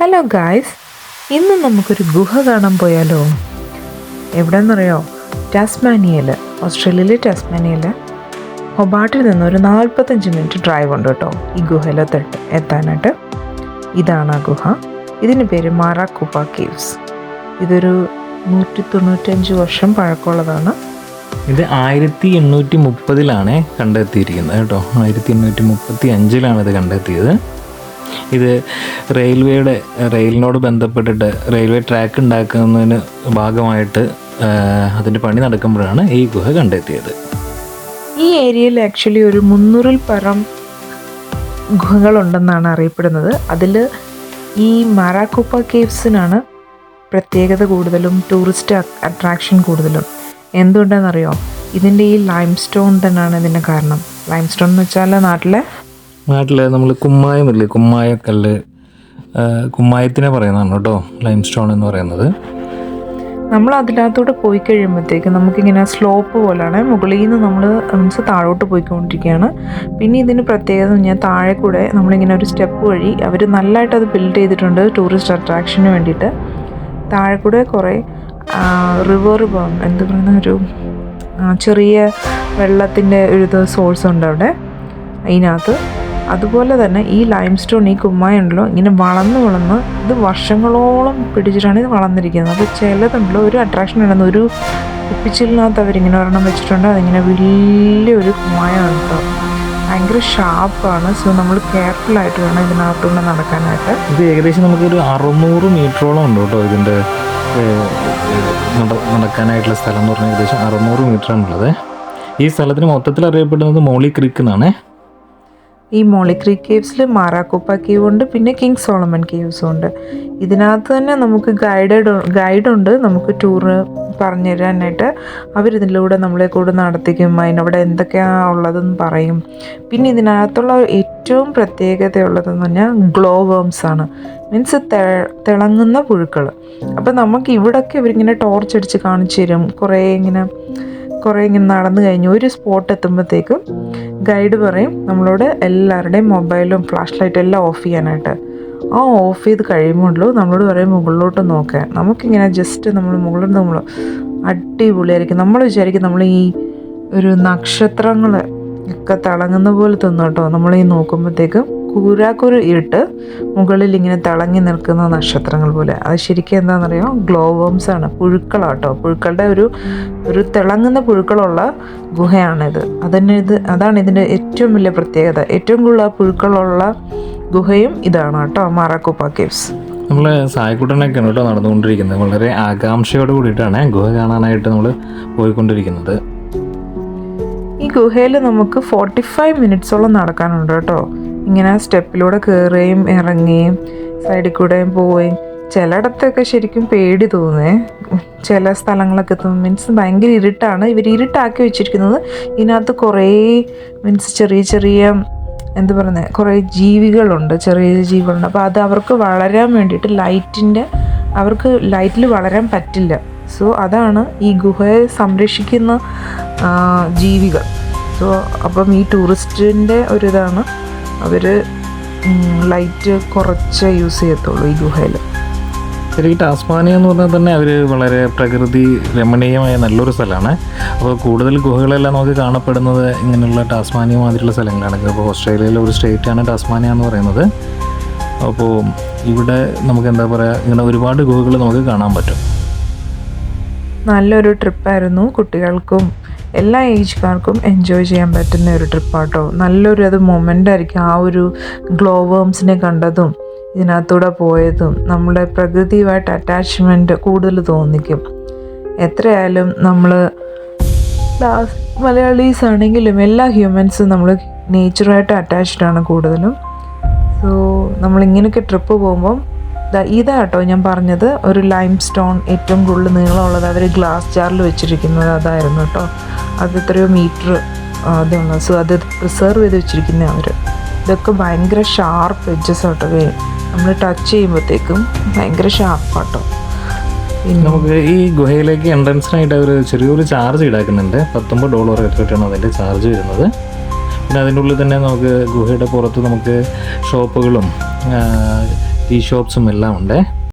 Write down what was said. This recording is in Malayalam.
ഹലോ ഗായ്സ് ഇന്ന് നമുക്കൊരു ഗുഹ കാണാൻ പോയാലോ? എവിടെയെന്നറിയോ ടാസ്മാനിയയിൽ ഓസ്ട്രേലിയയിലെ ടാസ്മാനിയയിൽ ഹൊബാട്ടിൽ നിന്ന് ഒരു നാൽപ്പത്തഞ്ച് മിനിറ്റ് ഡ്രൈവ് ഉണ്ട് കേട്ടോ ഈ ഗുഹയിലെത്തിട്ട് എത്താനായിട്ട്. ഇതാണ് ആ ഗുഹ. ഇതിന് പേര് മാറാക്കുപ്പ കേവ്സ് ഇതൊരു നൂറ്റി തൊണ്ണൂറ്റഞ്ച് വർഷം പഴക്കമുള്ളതാണ്. ഇത് ആയിരത്തി എണ്ണൂറ്റി മുപ്പതിലാണ് കണ്ടെത്തിയിരിക്കുന്നത് കേട്ടോ. ആയിരത്തി എണ്ണൂറ്റി മുപ്പത്തി അഞ്ചിലാണ് ഇത് കണ്ടെത്തിയത്. ഇത് റെയിൽവേയുടെ റെയിലിനോട് ബന്ധപ്പെട്ടിട്ട് റെയിൽവേ ട്രാക്ക് ഉണ്ടാക്കുന്നതിന് ഭാഗമായിട്ട് അതിന്റെ പണി നടക്കുമ്പോഴാണ് ഈ ഗുഹ കണ്ടെത്തിയത്. ഈ ഏരിയയിൽ ആക്ച്വലി ഒരു മുന്നൂറിൽ പരം ഗുഹകളുണ്ടെന്നാണ് അറിയപ്പെടുന്നത്. അതിൽ ഈ മാറാക്കുപ്പ കേവ്സിനാണ് പ്രത്യേകത കൂടുതലും ടൂറിസ്റ്റ് അട്രാക്ഷൻ കൂടുതലും. എന്തുകൊണ്ടാണെന്നറിയോ? ഇതിന്റെ ഈ ലൈം സ്റ്റോൺ തന്നെയാണ് ഇതിന്റെ കാരണം. ലൈം സ്റ്റോൺ എന്ന് വെച്ചാൽ നാട്ടിലെ നാട്ടിൽ നമ്മൾ കുമ്മായമില്ലേ കുമ്മായക്കല്ല് കുമ്മായത്തിനെ പറയുന്നതാണ് കേട്ടോ ലൈം സ്റ്റോൺ എന്ന് പറയുന്നത്. നമ്മൾ അതിനകത്തോട്ട് പോയി കഴിയുമ്പോഴത്തേക്ക് നമുക്കിങ്ങനെ സ്ലോപ്പ് പോലെയാണ് മുകളിൽ നിന്ന് നമ്മൾ മീൻസ് താഴോട്ട് പോയിക്കൊണ്ടിരിക്കുകയാണ് പിന്നെ ഇതിന് പ്രത്യേകത ഞാൻ താഴെ കൂടെ നമ്മളിങ്ങനെ ഒരു സ്റ്റെപ്പ് വഴി അവർ നല്ലതായിട്ട് അത് ബിൽഡ് ചെയ്തിട്ടുണ്ട് ടൂറിസ്റ്റ് അട്രാക്ഷന് വേണ്ടിയിട്ട്. താഴെ കൂടെ കുറേ റിവർ എന്ത് പറയുന്ന ഒരു ചെറിയ വെള്ളത്തിന്റെ ഒരു സോഴ്സ് ഉണ്ട് അവിടെ അതിനകത്ത്. അതുപോലെ തന്നെ ഈ ലൈം സ്റ്റോൺ ഈ കുമ്മായുണ്ടല്ലോ ഇങ്ങനെ വളർന്ന് വളർന്ന് ഇത് വർഷങ്ങളോളം പിടിച്ചിട്ടാണ് ഇത് വളർന്നിരിക്കുന്നത്. അപ്പോൾ ചിലതുണ്ടല്ലോ ഒരു അട്രാക്ഷൻ ഉണ്ടെന്ന് ഒരു കുപ്പിച്ചിലിനകത്ത് അവരിങ്ങനെ ഒരെണ്ണം വെച്ചിട്ടുണ്ട്. അതിങ്ങനെ വലിയൊരു കുമ്മായമാണ് കേട്ടോ. ഭയങ്കര ഷാർപ്പാണ് സോ നമ്മൾ കെയർഫുൾ ആയിട്ട് വേണം ഇതിനകത്തുകൊണ്ട് നടക്കാനായിട്ട്. ഇത് ഏകദേശം നമുക്കൊരു അറുന്നൂറ് മീറ്ററോളം ഉണ്ട് കേട്ടോ ഇതിന്റെ നടക്കാനായിട്ടുള്ള സ്ഥലം എന്ന് പറഞ്ഞാൽ ഏകദേശം അറുന്നൂറ് മീറ്ററാണുള്ളത് ഈ സ്ഥലത്തിന് മൊത്തത്തിൽ അറിയപ്പെടുന്നത് മോളി ക്രീക്ക് എന്നാണ്. ഈ മോളിക്രി കേവ്സിൽ മാറാക്കുപ്പ കേവ് ഉണ്ട് പിന്നെ കിങ് സോളമൻ കേവ്സും ഉണ്ട്. ഇതിനകത്ത് തന്നെ നമുക്ക് ഗൈഡഡ് ഗൈഡുണ്ട് നമുക്ക് ടൂറ് പറഞ്ഞു തരാനായിട്ട് അവരിതിലൂടെ നമ്മളെ കൂടെ നടത്തിക്കും അതിനവിടെ എന്തൊക്കെയാണ് ഉള്ളതെന്ന് പറയും. പിന്നെ ഇതിനകത്തുള്ള ഏറ്റവും പ്രത്യേകതയുള്ളതെന്ന് പറഞ്ഞാൽ ഗ്ലോ വേംസ് ആണ് മീൻസ് തിളങ്ങുന്ന പുഴുക്കൾ അപ്പം നമുക്ക് ഇവിടൊക്കെ ഇവരിങ്ങനെ ടോർച്ച് അടിച്ച് കാണിച്ചു തരും. കുറേ ഇങ്ങനെ കുറേ ഇങ്ങനെ നടന്നു കഴിഞ്ഞ് ഒരു സ്പോട്ട് എത്തുമ്പോഴത്തേക്കും ഗൈഡ് പറയും നമ്മളോട് എല്ലാവരുടെയും മൊബൈലും ഫ്ലാഷ് ലൈറ്റും എല്ലാം ഓഫ് ചെയ്യാനായിട്ട്. ആ ഓഫ് ചെയ്ത് കഴിയുമ്പോഴുള്ളൂ നമ്മളോട് പറയും മുകളിലോട്ട് നോക്കാൻ നമുക്കിങ്ങനെ ജസ്റ്റ് നമ്മൾ മുകളിൽ നമ്മൾ അടിപൊളിയായിരിക്കും. നമ്മൾ വിചാരിക്കും നമ്മൾ ഈ ഒരു നക്ഷത്രങ്ങൾ ഒക്കെ തിളങ്ങുന്ന പോലെ തോന്നും കേട്ടോ. നമ്മൾ നോക്കുമ്പോഴത്തേക്കും കൂരാക്കൂര് ഇട്ട് മുകളിൽ ഇങ്ങനെ തിളങ്ങി നിൽക്കുന്ന നക്ഷത്രങ്ങൾ പോലെ. അത് ശരിക്കും എന്താണെന്നറിയോ? ഗ്ലോ വേംസ് ആണ്. പുഴുക്കളാട്ടോ. പുഴുക്കളുടെ ഒരു ഒരു തിളങ്ങുന്ന പുഴുക്കളുള്ള ഗുഹയാണിത്. അതന്നെ ഇത് അതാണ് ഇതിന്റെ ഏറ്റവും വലിയ പ്രത്യേകത. ഏറ്റവും കൂടുതൽ പുഴുക്കളുള്ള ഗുഹയും ഇതാണ് കേട്ടോ മാറാക്കുപ്പ കേവ്സ് നമ്മൾ സായക്കുട്ടനൊക്കെയാണ് കേട്ടോ നടന്നുകൊണ്ടിരിക്കുന്നത്. വളരെ ആകാംക്ഷയോട് കൂടിയിട്ടാണ് ഗുഹ കാണാനായിട്ട് നമ്മൾ പോയിക്കൊണ്ടിരിക്കുന്നത്. ഈ ഗുഹയിൽ നമുക്ക് ഫോർട്ടി ഫൈവ് മിനിറ്റ്സോളം നടക്കാനുണ്ട് കേട്ടോ. ഇങ്ങനെ സ്റ്റെപ്പിലൂടെ കയറുകയും ഇറങ്ങുകയും സൈഡിൽ കൂടെയും പോവുകയും ചിലയിടത്തൊക്കെ ശരിക്കും പേടി തോന്നേ ചില സ്ഥലങ്ങളൊക്കെ എത്തുമ്പോൾ മീൻസ് ഭയങ്കര ഇരുട്ടാണ്. ഇവർ ഇരുട്ടാക്കി വെച്ചിരിക്കുന്നത്. ഇതിനകത്ത് കുറേ മീൻസ് ചെറിയ ചെറിയ എന്ത് പറയുന്നത് കുറേ ജീവികളുണ്ട് ചെറിയ ജീവികളുണ്ട്. അപ്പോൾ അത് അവർക്ക് വളരാൻ വേണ്ടിയിട്ട് ലൈറ്റിന്റെ അവർക്ക് ലൈറ്റിൽ വളരാൻ പറ്റില്ല. സോ അതാണ് ഈ ഗുഹയെ സംരക്ഷിക്കുന്ന ജീവികൾ. സോ അപ്പം ഈ ടൂറിസ്റ്റിന്റെ ഒരിതാണ് അവർ ലൈറ്റ് കുറച്ച് യൂസ് ചെയ്യത്തുള്ളൂ ഈ ഗുഹയിൽ. ശരി ടാസ്മാനിയ എന്ന് പറഞ്ഞാൽ തന്നെ അവർ വളരെ പ്രകൃതി രമണീയമായ നല്ലൊരു സ്ഥലമാണ്. അപ്പോൾ കൂടുതൽ ഗുഹകളെല്ലാം നമുക്ക് കാണപ്പെടുന്നത് ഇങ്ങനെയുള്ള ടാസ്മാനിയ മാതിരിയുള്ള സ്ഥലങ്ങളാണ്. അപ്പോൾ ഓസ്ട്രേലിയയിലെ ഒരു സ്റ്റേറ്റാണ് ടാസ്മാനിയ എന്ന് പറയുന്നത്. അപ്പോൾ ഇവിടെ നമുക്ക് എന്താ പറയുക ഇങ്ങനെ ഒരുപാട് ഗുഹകൾ നമുക്ക് കാണാൻ പറ്റും. നല്ലൊരു ട്രിപ്പായിരുന്നു കുട്ടികൾക്കും എല്ലാ ഏജ്കാർക്കും എൻജോയ് ചെയ്യാൻ പറ്റുന്ന ഒരു ട്രിപ്പാട്ടോ നല്ലൊരു അത് മൊമെന്റ് ആയിരിക്കും. ആ ഒരു ഗ്ലോ വേംസിനെ കണ്ടതും ഇതിനകത്തൂടെ പോയതും നമ്മുടെ പ്രകൃതിയുമായിട്ട് അറ്റാച്ച്മെന്റ് കൂടുതൽ തോന്നിക്കും. എത്രയായാലും നമ്മൾ മലയാളീസ് ആണെങ്കിലും എല്ലാ ഹ്യൂമൻസും നമ്മൾ നേച്ചറുമായിട്ട് അറ്റാച്ച്ഡ് ആണ് കൂടുതലും. സോ നമ്മളിങ്ങനെയൊക്കെ ട്രിപ്പ് പോകുമ്പം ദാ ഇതാ കേട്ടോ ഞാൻ പറഞ്ഞത് ഒരു ലൈം സ്റ്റോൺ ഏറ്റവും കൂടുതൽ നീളമുള്ളത്. അവർ ഗ്ലാസ് ജാറിൽ വെച്ചിരിക്കുന്നത് അതായിരുന്നു കേട്ടോ. അത് എത്രയോ മീറ്റർ അതുള്ള സോ അത് പ്രിസർവ് ചെയ്ത് വെച്ചിരിക്കുന്ന അവർ ഇതൊക്കെ ഭയങ്കര ഷാർപ്പ് എഡ്ജസ് ആട്ടോ നമ്മൾ ടച്ച് ചെയ്യുമ്പോഴത്തേക്കും ഭയങ്കര ഷാർപ്പാട്ടോ നമുക്ക് ഈ ഗുഹയിലേക്ക് എൻട്രൻസിനായിട്ട് അവർ ചെറിയൊരു ചാർജ് ഈടാക്കുന്നുണ്ട്. പത്തൊമ്പത് ഡോളർ എടുത്തിട്ടാണ് അതിന്റെ ചാർജ് വരുന്നത്. പിന്നെ അതിന്റെ ഉള്ളിൽ തന്നെ നമുക്ക് ഗുഹയുടെ പുറത്ത് നമുക്ക് ഷോപ്പുകളും ടീ ഷോപ്സും എല്ലാം ഉണ്ട്